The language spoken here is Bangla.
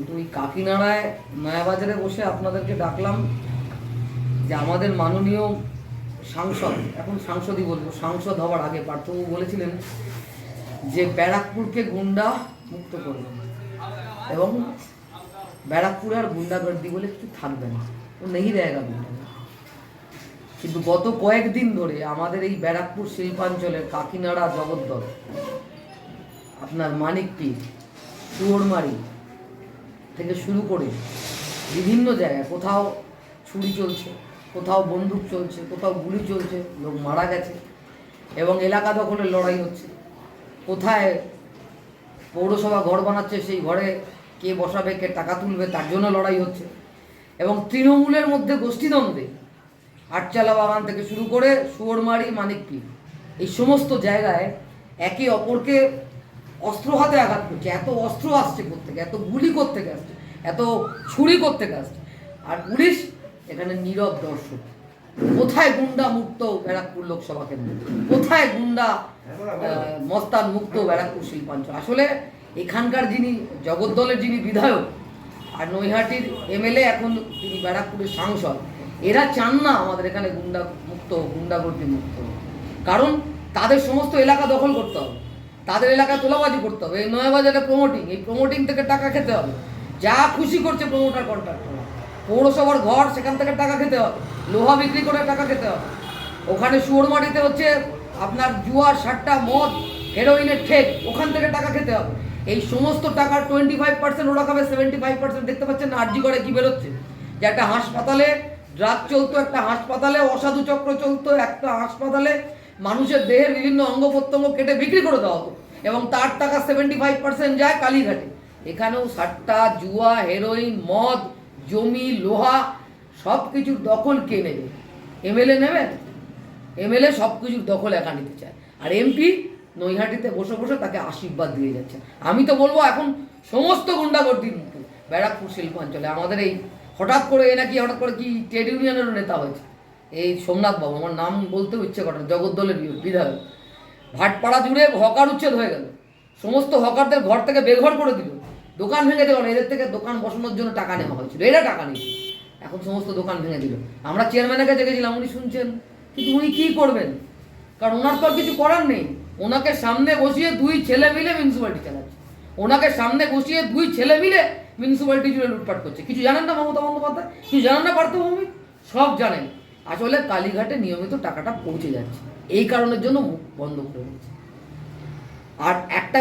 কিন্তু ওই কাকিনাড়ায় নয়াবাজারে বসে আপনাদেরকে ডাকলাম যে আমাদের মাননীয় সাংসদ, এখন সাংসদই বলব, সাংসদ হওয়ার আগে পার্থবাবু বলেছিলেন যে ব্যারাকপুরকে গুন্ডা মুক্ত করবেন এবং ব্যারাকপুরে আর গুন্ডাগর্দি বলে কিছু থাকবে না। ও নেই দেয়গা গুন্ডা। কিন্তু গত কয়েকদিন ধরে আমাদের এই ব্যারাকপুর শিল্পাঞ্চলের কাকিনাড়া জগদ্দল, আপনার মানিকপীর শুয়োরমারি থেকে শুরু করে বিভিন্ন জায়গায়, কোথাও ছুরি চলছে, কোথাও বন্দুক চলছে, কোথাও গুলি চলছে, লোক মারা গেছে এবং এলাকা দখলের লড়াই হচ্ছে। কোথায় পৌরসভা ঘর বানাচ্ছে সেই ঘরে, কে বসাবে, কে টাকা তুলবে, তার জন্য লড়াই হচ্ছে। এবং তৃণমূলের মধ্যে গোষ্ঠীদ্বন্দ্বে আটচালা বাগান থেকে শুরু করে শুয়োরমারি মানিকপীর, এই সমস্ত জায়গায় একে অপরকে অস্ত্র হাতে আঘাত করছে, এত অস্ত্র আসছে থেকে এত গুলি করতে আসছে, এত ছুরি করতে আসছে। আর পুলিশ এখানে নীরব দর্শক। কোথায় গুন্ডা মুক্ত ব্যারাকপুর লোকসভা কেন্দ্র? কোথায় গুন্ডা মস্তান মুক্ত ব্যারাকপুর শিল্পাঞ্চল? আসলে এখানকার যিনি জগদ্দলের যিনি বিধায়ক আর নৈহাটির এমএলএ এখন তিনি ব্যারাকপুরের সাংসদ, এরা চান না আমাদের এখানে গুন্ডা মুক্ত, গুন্ডাগর্দি মুক্ত। কারণ তাদের সমস্ত এলাকা দখল করতে হবে। তাদের এলাকায় তোলাবাজি করতে হবে, এই নয়াবাজারে প্রমোটিং এই প্রমোটিং থেকে টাকা খেতে হবে। যা খুশি করছে প্রমোটার কন্ট্রাক্টর পৌরসভার ঘর, সেখান থেকে টাকা খেতে হবে। লোহা বিক্রি করে টাকা খেতে হবে। ওখানে শুয়োরমাটিতে হচ্ছে আপনার জুয়ার সাতটা মদ হেরোইনের ঠেক, ওখান থেকে টাকা খেতে হবে। এই সমস্ত টাকার টোয়েন্টি ফাইভ পার্সেন্ট ওরা খাবে সেভেন্টি ফাইভ পার্সেন্ট দেখতে পাচ্ছেন আরজি করে কী বেরোচ্ছে। যে একটা হাসপাতালে ড্রাগ চলতো, একটা হাসপাতালে, অসাধু চক্র চলতো, একটা হাসপাতালে মানুষের দেহের বিভিন্ন অঙ্গ প্রত্যঙ্গ কেটে বিক্রি করে দেওয়া হতো। এবং তার টাকা সেভেন্টি ফাইভ পার্সেন্ট যায় কালীঘাটে। এখানেও সাতটা জুয়া হেরোইন মদ, জমি, লোহা সব কিছুর দখল কে নেবে? এমএলএ নেবে? এমএলএ সব কিছুর দখল একা নিতে চায়। আর এমপি নৈহাটিতে বসে বসে তাকে আশীর্বাদ দিয়ে যাচ্ছে। আমি তো বলব এখন সমস্ত গুন্ডাগর্দি মুক্ত ব্যারাকপুর শিল্পাঞ্চলে আমাদের এই হঠাৎ করে এ নাকি হঠাৎ করে কি ট্রেড ইউনিয়নেরও নেতা হয়েছে। এই সোমনাথ বাবু, আমার নাম বলতেও ইচ্ছে করে জগদ্দলের বিধায়ক। ভাটপাড়া জুড়ে হকার উচ্ছেদ হয়ে গেল। সমস্ত হকারদের ঘর থেকে বেঘর করে দিল। দোকান ভেঙে দেওয়া এদের থেকে দোকান বসানোর জন্য টাকা নেওয়া হয়েছিল। এরা টাকা নিয়েছিল। এখন সমস্ত দোকান ভেঙে দিল। আমরা চেয়ারম্যানের কাছে গেছিলাম, উনি শুনছেন। কিন্তু উনি কী করবেন? কারণ ওনার তো আর কিছু করার নেই। ওনাকে সামনে বসিয়ে দুই ছেলে মিলে মিউনিসিপ্যালিটি চালাচ্ছে। ওনাকে সামনে বসিয়ে দুই ছেলে মিলে মিউনিসিপ্যালিটি জুড়ে লুটপাট করছে। কিছু জানেন না মমতা বন্দ্যোপাধ্যায়? কিছু জানেন না পার্থভূমি সব জানেন। আসলে কালীঘাটে নিয়মিত টাকাটা পৌঁছে যাচ্ছে। এই কারণের জন্য বন্ধ করে আর একটা